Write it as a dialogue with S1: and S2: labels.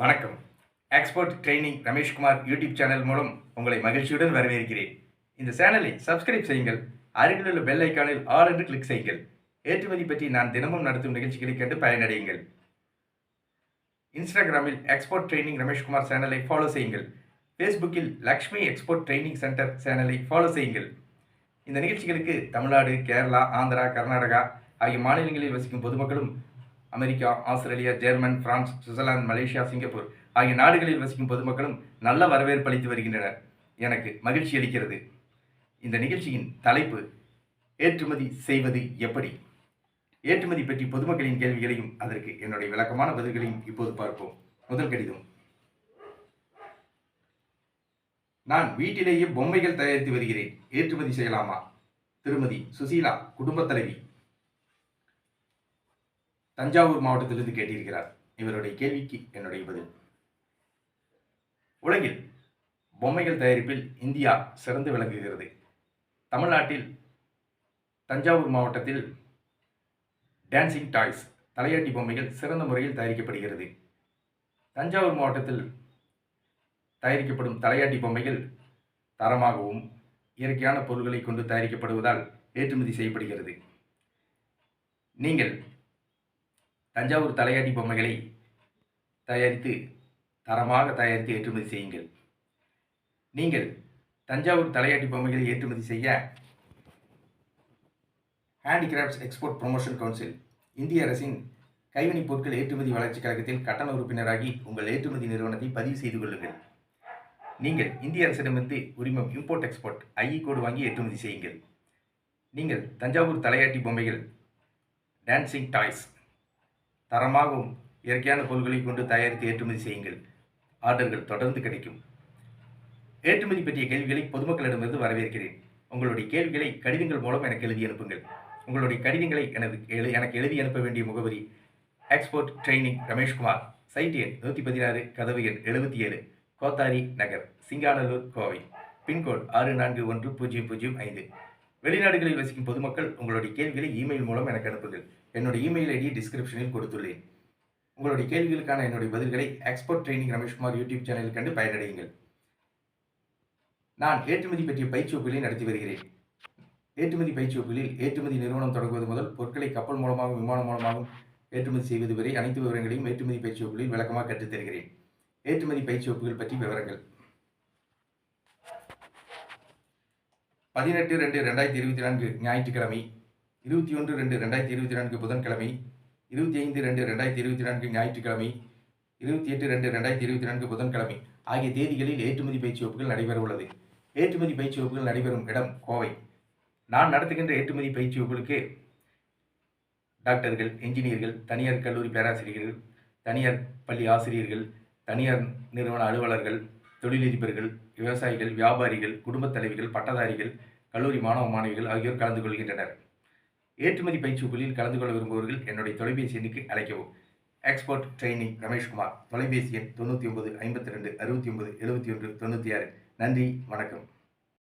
S1: வணக்கம். Export training Rameshkumar YouTube channel மூலம் உங்களை மகிழ்ச்சியுடன் வரவேற்கிறேன். இந்த சேனலை சப்ஸ்கிரைப் செய்யுங்கள். அருகில் உள்ள பெல் ஐக்கானில் ஆல் என்று கிளிக் செய்யுங்கள். ஏற்றுமதி பற்றி நான் தினமும் நடத்தும் நிகழ்ச்சிகளை கண்டு பயனடையுங்கள். இன்ஸ்டாகிராமில் எக்ஸ்போர்ட் ட்ரைனிங் ரமேஷ்குமார் சேனலை ஃபாலோ செய்யுங்கள். ஃபேஸ்புக்கில் லக்ஷ்மி எக்ஸ்போர்ட் ட்ரைனிங் சென்டர் சேனலை ஃபாலோ செய்யுங்கள். இந்த நிகழ்ச்சிகளுக்கு தமிழ்நாடு கேரளா ஆந்திரா கர்நாடகா ஆகிய மாநிலங்களில் வசிக்கும் பொதுமக்களும் America Australia German France Switzerland Malaysia Singapore ஆகிய நாடுகளில் வசிக்கும் பொதுமக்களும் நல்ல வரவேற்பு அளித்து வருகின்றனர். எனக்கு மகிழ்ச்சி அளிக்கிறது. இந்த நிகழ்ச்சியின் தலைப்பு ஏற்றுமதி செய்வது எப்படி? ஏற்றுமதி பற்றி பொதுமக்களின் கேள்விகளையும் அதற்கு என்னுடைய விளக்கமான பதில்களையும் இப்போது பார்ப்போம். முதல் கடிதம். நான் வீட்டிலேயே பொம்மைகள் தயாரித்து வருகிறேன். ஏற்றுமதி செய்யலாமா? திருமதி சுசீலா குடும்பத் தலைவி. தஞ்சாவூர் மாவட்டத்திலிருந்து கேட்டிருக்கிறார். இவருடைய கேள்விக்கு என்னுடைய பதில். உலகில் பொம்மைகள் தயாரிப்பில் இந்தியா சிறந்து விளங்குகிறது. தமிழ்நாட்டில் தஞ்சாவூர் மாவட்டத்தில் டான்சிங் டாய்ஸ் தலையாட்டி பொம்மைகள் சிறந்த முறையில் தயாரிக்கப்படுகிறது. தஞ்சாவூர் மாவட்டத்தில் தயாரிக்கப்படும் தலையாட்டி பொம்மைகள் தரமாகவும் இயற்கையான பொருட்களை கொண்டு தயாரிக்கப்படுவதால் ஏற்றுமதி செய்யப்படுகிறது. நீங்கள் தஞ்சாவூர் தலையாட்டி பொம்மைகளை தயாரித்து தரமாக தயாரித்து ஏற்றுமதி செய்யுங்கள். நீங்கள் தஞ்சாவூர் தலையாட்டி பொம்மைகளை ஏற்றுமதி செய்ய ஹேண்டிகிராஃப்ட்ஸ் எக்ஸ்போர்ட் ப்ரொமோஷன் கவுன்சில் இந்திய அரசின் கைவினைப் பொருட்கள் ஏற்றுமதி வளர்ச்சிக் கழகத்தில் கட்டண உறுப்பினராகி உங்கள் ஏற்றுமதி நிறுவனத்தை பதிவு செய்து கொள்ளுங்கள். நீங்கள் இந்திய அரசிடமிருந்து உரிமம் இம்போர்ட் எக்ஸ்போர்ட் ஐஇ கோடு வாங்கி ஏற்றுமதி செய்யுங்கள். நீங்கள் தஞ்சாவூர் தலையாட்டி பொம்மைகள் டான்சிங் டாய்ஸ் தரமாகவும் இயற்கையான பொருட்களை கொண்டு தயாரித்து ஏற்றுமதி செய்யுங்கள். ஆர்டர்கள் தொடர்ந்து கிடைக்கும். ஏற்றுமதி பற்றிய கேள்விகளை பொதுமக்களிடமிருந்து வரவேற்கிறேன். உங்களுடைய கேள்விகளை கடிதங்கள் மூலம் எனக்கு எழுதி அனுப்புங்கள். உங்களுடைய கடிதங்களை எனது எழு- எனக்கு எழுதி அனுப்ப வேண்டிய முகவரி எக்ஸ்போர்ட் ட்ரைனிங் ரமேஷ்குமார் சைட் எண் நூற்றி பதினாறு கதவு எண் எழுபத்தி ஏழு கோத்தாரி நகர் சிங்காநல்லூர் கோவை. பின்கோட் ஆறு நான்கு ஒன்று பூஜ்ஜியம் பூஜ்ஜியம் ஐந்து. வெளிநாடுகளில் வசிக்கும் பொதுமக்கள் உங்களுடைய கேள்விகளை இமெயில் மூலம் எனக்கு அனுப்புங்கள். என்னுடைய இமெயில் ஐடி டிஸ்கிரிப்ஷனில் கொடுத்துள்ளேன். உங்களுடைய கேள்விகளுக்கான என்னுடைய பதில்களை எக்ஸ்போர்ட் ட்ரைனிங் ரமேஷ்குமார் யூடியூப் சேனலில் கண்டு பயனடையுங்கள். நான் ஏற்றுமதி பற்றிய பயிற்சி வகுப்புகளை நடத்தி வருகிறேன். ஏற்றுமதி பயிற்சி வகுப்புகளில் ஏற்றுமதி நிறுவனம் தொடங்குவது முதல் பொருட்களை கப்பல் மூலமாகவும் விமானம் மூலமாகவும் ஏற்றுமதி செய்வது வரை அனைத்து விவரங்களையும் ஏற்றுமதி பயிற்சி வகுப்புகளில் விளக்கமாக கற்றுத் தருகிறேன் ஏற்றுமதி பயிற்சி வகுப்புகள் பற்றி விவரங்கள். பதினெட்டு ரெண்டு ரெண்டாயிரத்தி இருபத்தி நான்கு ஞாயிற்றுக்கிழமை இருபத்தி ஒன்று ரெண்டு ரெண்டாயிரத்தி இருபத்தி நான்கு புதன்கிழமை இருபத்தி ஐந்து ரெண்டு ரெண்டாயிரத்தி இருபத்தி நான்கு ஞாயிற்றுக்கிழமை இருபத்தி எட்டு ரெண்டு ரெண்டாயிரத்தி இருபத்தி நான்கு புதன்கிழமை ஆகிய தேதிகளில் ஏற்றுமதி பயிற்சி வகுப்புகள் நடைபெற உள்ளது. ஏற்றுமதி பயிற்சி வகுப்புகள் நடைபெறும் இடம் கோவை. நான் நடத்துகின்ற ஏற்றுமதி பயிற்சி வகுப்புகளுக்கு டாக்டர்கள் என்ஜினியர்கள் தனியார் கல்லூரி பேராசிரியர்கள் தனியார் பள்ளி ஆசிரியர்கள் தனியார் நிறுவன அலுவலர்கள் தொழிலதிபர்கள் விவசாயிகள் வியாபாரிகள் குடும்பத் தலைவிகள் பட்டதாரிகள் கல்லூரி மாணவ மாணவிகள் ஆகியோர் கலந்து கொள்கின்றனர். ஏற்றுமதி பயிற்சி வகுப்பில் கலந்து கொள்ள விரும்புபவர்கள் என்னுடைய தொலைபேசி எண்ணுக்கு அழைக்கவும். எக்ஸ்போர்ட் ட்ரைனிங் ரமேஷ்குமார் தொலைபேசி எண் தொண்ணூற்றி ஒன்பது ஐம்பத்தி ரெண்டு அறுபத்தி ஒன்பது எழுபத்தி ஒன்று தொண்ணூற்றி ஆறு. நன்றி வணக்கம்.